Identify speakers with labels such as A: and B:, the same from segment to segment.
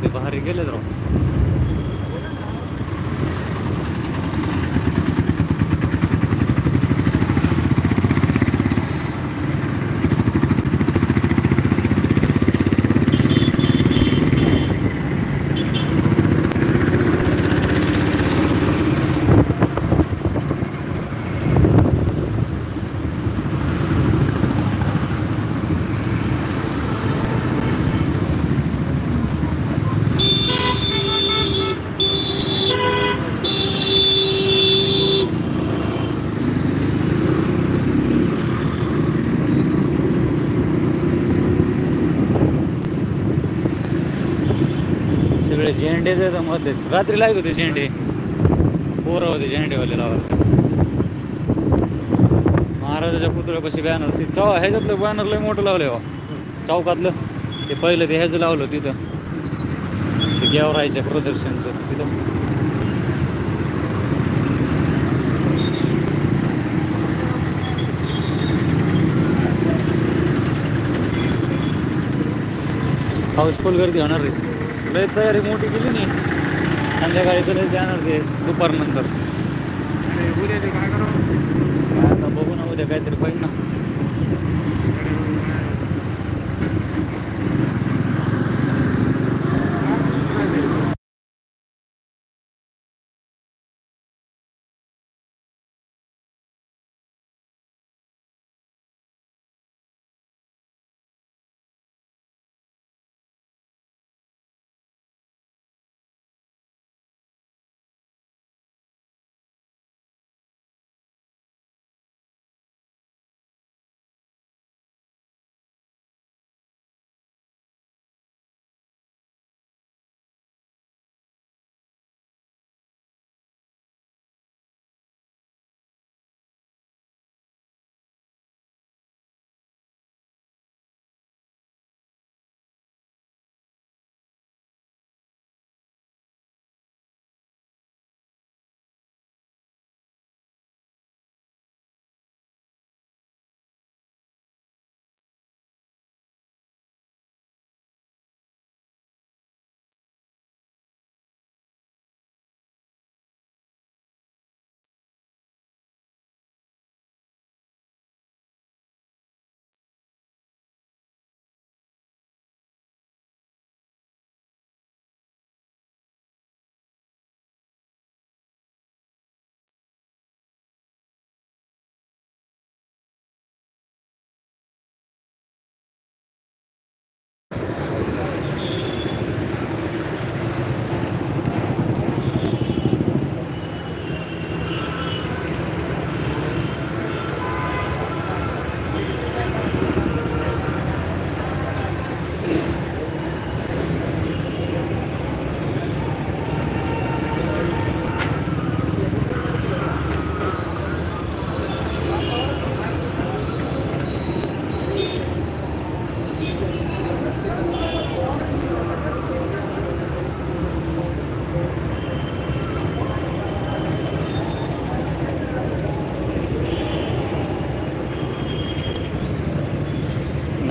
A: ते भारी गेले ते झेंडेचं तर मध्येच रात्री लागत होते झेंडे. पोरं होते झेंडेवाले लावायला. महाराजाच्या पुतळ्यापाशी बॅनर ते चौ ह्याच्यातलं बॅनर लय मोठं लावलं हो. चौकातलं. ते पहिलं ते ह्याचं लावलं तिथं. ते गेवरायच्या प्रदर्शनचं तिथं. हाऊसफुल गर्दी होणार रे. लय तयारी मोठी केली नाही. संध्याकाळी तर जाणार ते दुपारनंतर.
B: उद्या ते काय करावं
A: काय आता बघू ना उद्या काहीतरी पाहिजे ना.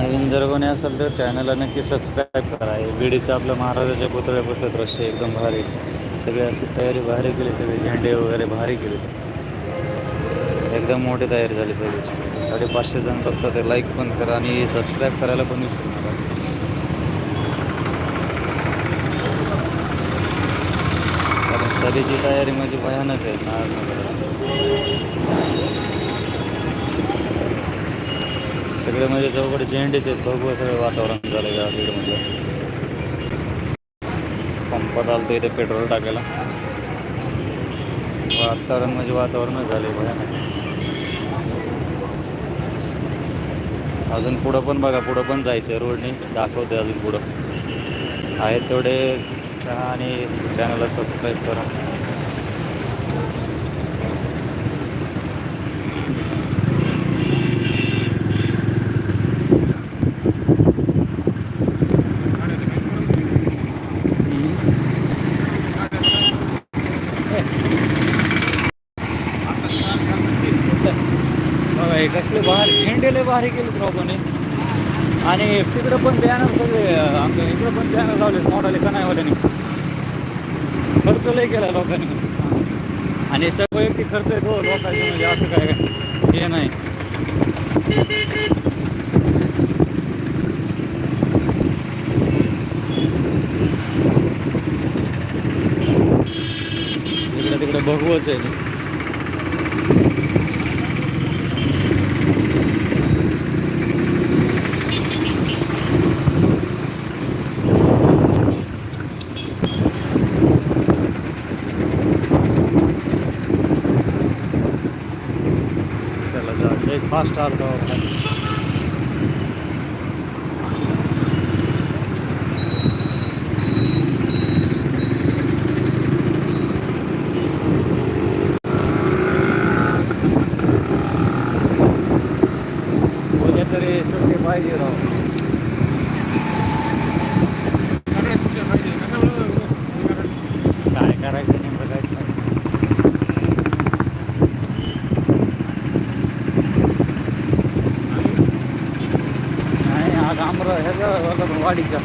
A: नवीन जर कोणी असेल तर चॅनलला नक्की सबस्क्राईब करा. बीडीचं आपलं महाराजाच्या पुतळ्यापासून दृश्य एकदम भारी. सगळे अशी तयारी भारी केली सगळे झेंडे वगैरे भारी केले. एकदम मोठी तयारी झाली सगळी. साडेपाचशे जण बघतात ते लाईक पण करा आणि सबस्क्राईब करायला पण विसरू नका. कारण सरीची तयारी म्हणजे भयानक आहे. सगळे म्हणजे चौकडे जेंडेच आहेत. भरपूर सगळं वातावरण झालं या बीडमध्ये पंपात आलतो इथे पेट्रोल टाकायला. वातावरण म्हणजे वातावरणच झाले भयानक. अजून पुढं पण बघा पुढं पण जायचं आहे रोडने दाखवते अजून पुढं. आहेत तेवढे. आणि चॅनलला सबस्क्राईब करा बघा हे कसले बाहेर झेंडेले बाहेर गेले राव कोणी. आणि तिकडं पण बॅनर सगळे आमच्या इकडं पण बॅनर लावले मोठाले का नाही खर्च लय केला लोकांनी आणि सगळं वैयक्तिक खर्च येतो तो लोकांचे म्हणजे असं काय हे नाही. इकडे तिकडे बघवच आहे. फास्ट आलो उद्या तरी सुट्टी पाहिजे राव
B: सगळे तुमच्या पाहिजे कशामुळे
A: काय करायचं नेमकं काय नाही. नाही आज आमरा ह्याचा वाडीचा